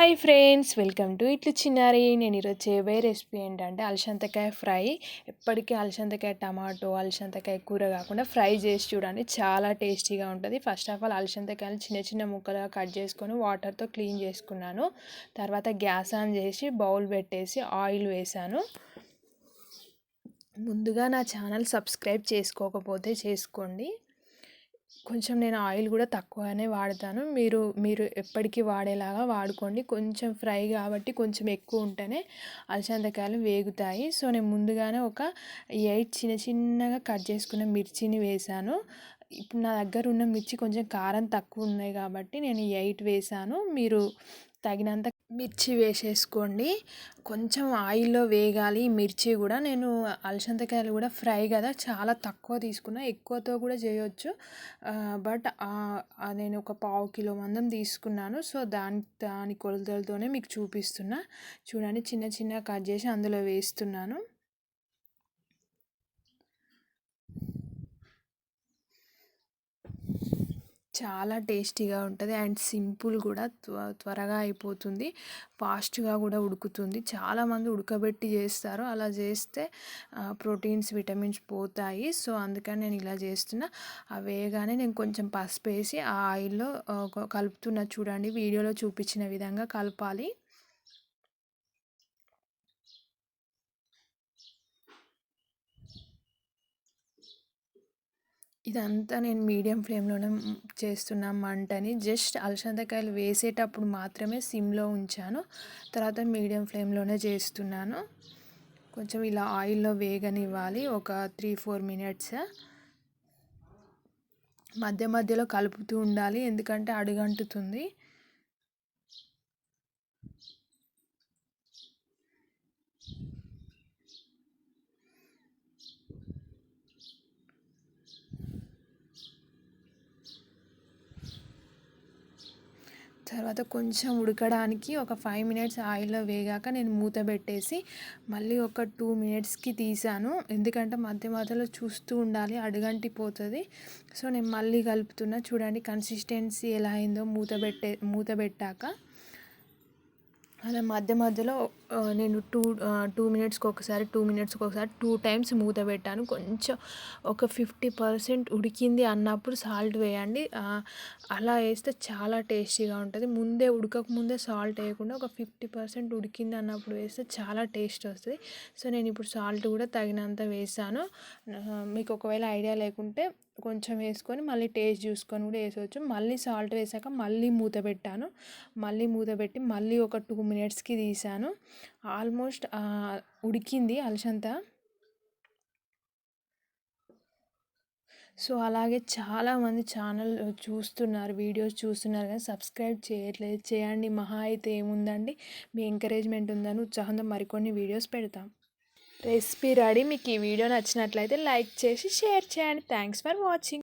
Hi friends welcome to ఇట్లు చిన్నారి. నేను ఈరోజు చేయబోయే రెసిపీ ఏంటంటే అలసంతకాయ ఫ్రై. ఎప్పటికీ అలసంతకాయ టమాటో అలసంతకాయ కూర కాకుండా ఫ్రై చేసి చూడండి చాలా టేస్టీగా ఉంటుంది. ఫస్ట్ ఆఫ్ ఆల్ అలసంతకాయలు చిన్న చిన్న ముక్కలుగా కట్ చేసుకొని వాటర్తో క్లీన్ చేసుకున్నాను. తర్వాత గ్యాస్ ఆన్ చేసి బౌల్ పెట్టేసి ఆయిల్ వేసాను. ముందుగా నా ఛానల్ సబ్స్క్రైబ్ చేసుకోకపోతే చేసుకోండి. కొంచెం నేను ఆయిల్ కూడా తక్కువనే వాడతాను. మీరు మీరు ఎప్పటికీ వాడేలాగా వాడుకోండి. కొంచెం ఫ్రై కాబట్టి కొంచెం ఎక్కువ ఉంటేనే అలసందకాయలు వేగుతాయి. సో నేను ముందుగానే ఒక ఎయిట్ చిన్న చిన్నగా కట్ చేసుకున్న మిర్చిని వేసాను. ఇప్పుడు నా దగ్గర ఉన్న మిర్చి కొంచెం కారం తక్కువ ఉన్నాయి కాబట్టి నేను ఎయిట్ వేసాను. మీరు తగినంత మిర్చి వేసేసుకోండి. కొంచెం ఆయిల్లో వేగాలి. మిర్చి కూడా నేను అలసందకాయలు కూడా ఫ్రై కదా చాలా తక్కువ తీసుకున్నా. ఎక్కువతో కూడా చేయొచ్చు. బట్ నేను ఒక పావు కిలో మందం తీసుకున్నాను. సో దాని దాని కొలతలతోనే మీకు చూపిస్తున్నా. చూడండి చిన్న చిన్న కట్ చేసి అందులో వేస్తున్నాను. చాలా టేస్టీగా ఉంటుంది. అండ్ సింపుల్ కూడా త్వరగా అయిపోతుంది. ఫాస్ట్గా కూడా ఉడుకుతుంది. చాలామంది ఉడకబెట్టి చేస్తారు. అలా చేస్తే ప్రోటీన్స్ విటమిన్స్ పోతాయి. సో అందుకని నేను ఇలా చేస్తున్నా. ఆ వేయగానే నేను కొంచెం పసుపు వేసి ఆ ఆయిల్లో కలుపుతున్నా చూడండి. వీడియోలో చూపించిన విధంగా కలపాలి. ఇదంతా నేను మీడియం ఫ్లేమ్లోనే చేస్తున్న మంటని జస్ట్ అలసందకాయలు వేసేటప్పుడు మాత్రమే సిమ్లో ఉంచాను. తర్వాత మీడియం ఫ్లేమ్లోనే చేస్తున్నాను. కొంచెం ఇలా ఆయిల్లో వేగనివ్వాలి. ఒక త్రీ ఫోర్ మినిట్స్. మధ్య మధ్యలో కలుపుతూ ఉండాలి. ఎందుకంటే అడుగంటుతుంది. తర్వాత కొంచెం ఉడకడానికి ఒక ఫైవ్ మినిట్స్ ఆయిల్లో వేగాక నేను మూత పెట్టేసి మళ్ళీ ఒక టూ మినిట్స్కి తీసాను. ఎందుకంటే మధ్య మధ్యలో చూస్తూ ఉండాలి అడుగంటిపోతుంది. సో నేను మళ్ళీ కలుపుతున్నా. చూడండి కన్సిస్టెన్సీ ఎలా అయిందో మూత పెట్టే మూత పెట్టాక. అలా మధ్య మధ్యలో నేను టూ టూ మినిట్స్కి ఒకసారి టూ మినిట్స్కి ఒకసారి టూ టైమ్స్ మూత పెట్టాను. కొంచెం ఒక ఫిఫ్టీ పర్సెంట్ ఉడికింది అన్నప్పుడు సాల్ట్ వేయండి. అలా వేస్తే చాలా టేస్టీగా ఉంటుంది. ముందే ఉడకక ముందే సాల్ట్ వేయకుండా ఒక ఫిఫ్టీ పర్సెంట్ ఉడికింది అన్నప్పుడు వేస్తే చాలా టేస్ట్ వస్తుంది. సో నేను ఇప్పుడు సాల్ట్ కూడా తగినంత వేసాను. మీకు ఒకవేళ ఐడియా లేకుంటే కొంచెం వేసుకొని మళ్ళీ టేస్ట్ చూసుకొని కూడా వేసుకోవచ్చు మళ్ళీ సాల్ట్ వేసాక మళ్ళీ మూత పెట్టాను. మళ్ళీ మూత పెట్టి మళ్ళీ ఒక టూ మినిట్స్కి తీసాను ఆల్మోస్ట్ ఉడికింది అలసంత సో అలాగే చాలామంది ఛానల్ చూస్తున్నారు వీడియోస్ చూస్తున్నారు కానీ సబ్స్క్రైబ్ చేయట్లేదు. చేయండి మహా అయితే ఏముందండి? మీ ఎంకరేజ్మెంట్ ఉందని ఉత్సాహంతో మరికొన్ని వీడియోస్ పెడతాం. Recipe ready. మీకు ఈ వీడియో నచ్చినట్లయితే లైక్ చేసి షేర్ చేయండి. Thanks for watching.